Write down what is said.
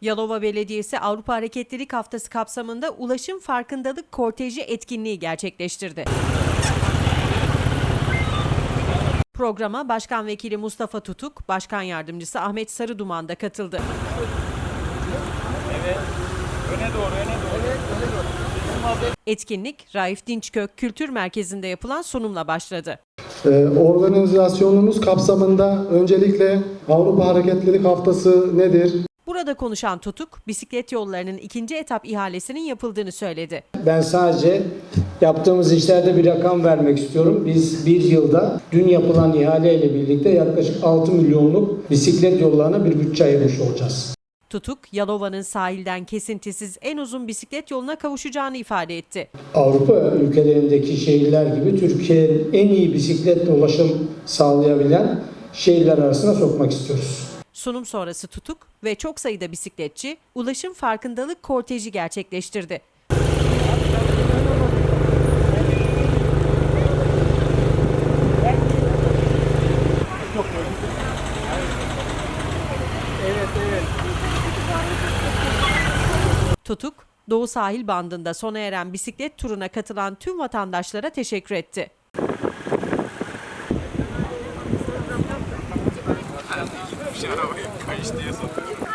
Yalova Belediyesi Avrupa Hareketlilik Haftası kapsamında ulaşım farkındalık korteji etkinliği gerçekleştirdi. Programa Başkan Vekili Mustafa Tutuk, Başkan Yardımcısı Ahmet Sarıduman da katıldı. Etkinlik Raif Dinçkök Kültür Merkezi'nde yapılan sunumla başladı. Ee, Organizasyonumuz kapsamında öncelikle Avrupa Hareketlilik Haftası nedir? Burada konuşan Tutuk, bisiklet yollarının ikinci etap ihalesinin yapıldığını söyledi. Ben sadece yaptığımız işlerde bir rakam vermek istiyorum. Biz bir yılda dün yapılan ihaleyle birlikte yaklaşık 6 milyonluk bisiklet yollarına bir bütçe ayırmış olacağız. Tutuk, Yalova'nın sahilden kesintisiz en uzun bisiklet yoluna kavuşacağını ifade etti. Avrupa ülkelerindeki şehirler gibi Türkiye'nin en iyi bisikletle ulaşım sağlayabilen şehirler arasına sokmak istiyoruz. Sunum sonrası Tutuk ve çok sayıda bisikletçi ulaşım farkındalık korteji gerçekleştirdi. Tutuk, Doğu Sahil Bandı'nda sona eren bisiklet turuna katılan tüm vatandaşlara teşekkür etti. 支払ラを返してよそっ